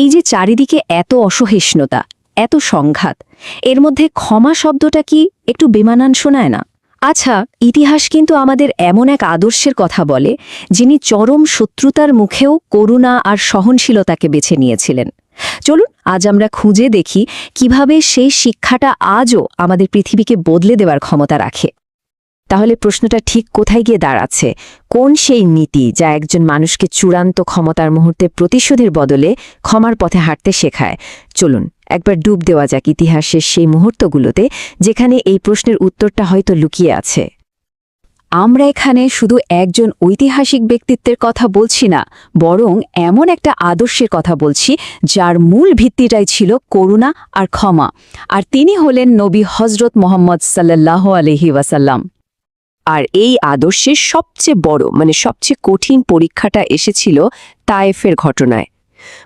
এই যে চারিদিকে এত অসহিষ্ণুতা, এত সংঘাত, এর মধ্যে ক্ষমা শব্দটা কি একটু বেমানান শোনায় না? আচ্ছা ইতিহাস কিন্তু আমাদের এমন এক আদর্শের কথা বলে, যিনি চরম শত্রুতার মুখেও করুণা আর সহনশীলতাকে বেছে নিয়েছিলেন। চলুন, আজ আমরা খুঁজে দেখি কীভাবে সেই শিক্ষাটা আজও আমাদের পৃথিবীকে বদলে দেওয়ার ক্ষমতা রাখে। তাহলে প্রশ্নটা ঠিক কোথায় গিয়ে দাঁড়াচ্ছে? কোন সেই নীতি যা একজন মানুষকে চূড়ান্ত ক্ষমতার মুহূর্তে প্রতিশোধের বদলে ক্ষমার পথে হাঁটতে শেখায়? চলুন, একবার ডুব দেওয়া যাক ইতিহাসের সেই মুহূর্তগুলোতে যেখানে এই প্রশ্নের উত্তরটা হয়তো লুকিয়ে আছে। আমরা এখানে শুধু একজন ঐতিহাসিক ব্যক্তিত্বের কথা বলছি না, বরং এমন একটা আদর্শের কথা বলছি যার মূল ভিত্তিটাই ছিল করুণা আর ক্ষমা। আর তিনি হলেন নবী হজরত মোহাম্মদ সাল্লাহ আলহি ওয়াসাল্লাম। আর এই আদর্শের সবচেয়ে বড় মানে সবচেয়ে কঠিন পরীক্ষাটা এসেছিল তায়েফের ঘটনায়।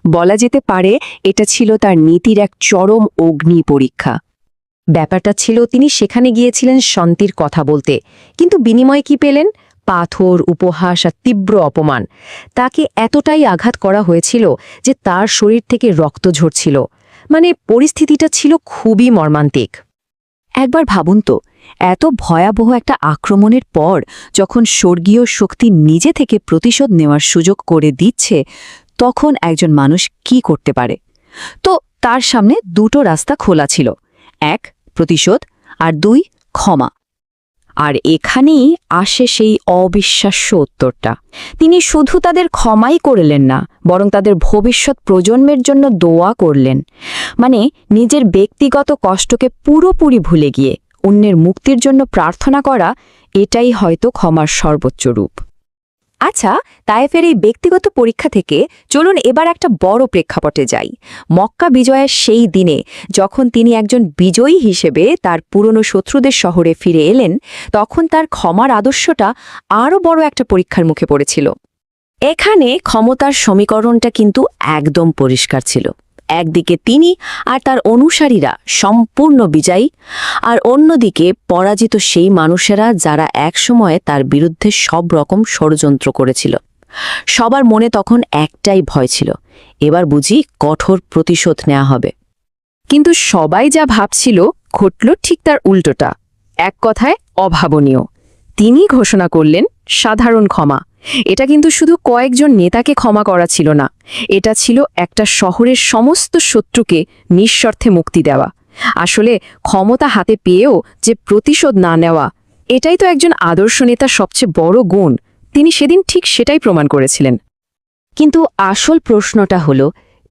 বলা যেতে পারে এটা ছিল তার নীতির এক চরম অগ্নি পরীক্ষা। ব্যাপারটা ছিল তিনি সেখানে গিয়েছিলেন শান্তির কথা বলতে, কিন্তু বিনিময়ে কি পেলেন? পাথর, উপহাস আর তীব্র অপমান। তাকে এতটাই আঘাত করা হয়েছিল যে তার শরীর থেকে রক্ত ঝরছিল। মানে পরিস্থিতিটা ছিল খুবই মর্মান্তিক। একবার ভাবুন তো এত ভয়াবহ একটা আক্রমণের পর যখন স্বর্গীয় শক্তি নিজে থেকে প্রতিশোধ নেওয়ার সুযোগ করে দিচ্ছে, তখন একজন মানুষ কি করতে পারে? তো তার সামনে দুটো রাস্তা খোলা ছিল, এক, প্রতিশোধ, আর দুই, ক্ষমা। আর এখানেই আসে সেই অবিশ্বাস্য উত্তরটা। তিনি শুধু তাদের ক্ষমাই করলেন না, বরং তাদের ভবিষ্যৎ প্রজন্মের জন্য দোয়া করলেন। মানে নিজের ব্যক্তিগত কষ্টকে পুরোপুরি ভুলে গিয়ে অন্যের মুক্তির জন্য প্রার্থনা করা, এটাই হয়তো ক্ষমার সর্বোচ্চ রূপ। আচ্ছা তায়েফের এই ব্যক্তিগত পরীক্ষা থেকে চলুন এবার একটা বড় প্রেক্ষাপটে যাই। মক্কা বিজয়ের সেই দিনে, যখন তিনি একজন বিজয়ী হিসেবে তার পুরনো শত্রুদের শহরে ফিরে এলেন, তখন তার ক্ষমার আদর্শটা আরও বড় একটা পরীক্ষার মুখে পড়েছিল। এখানে ক্ষমতার সমীকরণটা কিন্তু একদম পরিষ্কার ছিল। একদিকে তিনি আর তার অনুসারীরা সম্পূর্ণ বিজয়ী, আর অন্যদিকে পরাজিত সেই মানুষেরা যারা একসময়ে তার বিরুদ্ধে সব রকম ষড়যন্ত্র করেছিল। সবার মনে তখন একটাই ভয় ছিল, এবার বুঝি কঠোর প্রতিশোধ নেওয়া হবে। কিন্তু সবাই যা ভাবছিল ঘটল ঠিক তার উল্টোটা। এক কথায় অভাবনীয়। তিনি ঘোষণা করলেন, সাধারণ ক্ষমা। এটা কিন্তু শুধু কয়েকজন নেতাকে ক্ষমা করা ছিল না এটা ছিল একটা শহরের সমস্ত শত্রুকে নিঃস্বার্থে মুক্তি দেওয়া। আসলে ক্ষমতা হাতে পেয়েও যে প্রতিশোধ না নেওয়া, এটাই তো একজন আদর্শ নেতার সবচেয়ে বড় গুণ। তিনি সেদিন ঠিক সেটাই প্রমাণ করেছিলেন। কিন্তু আসল প্রশ্নটা হল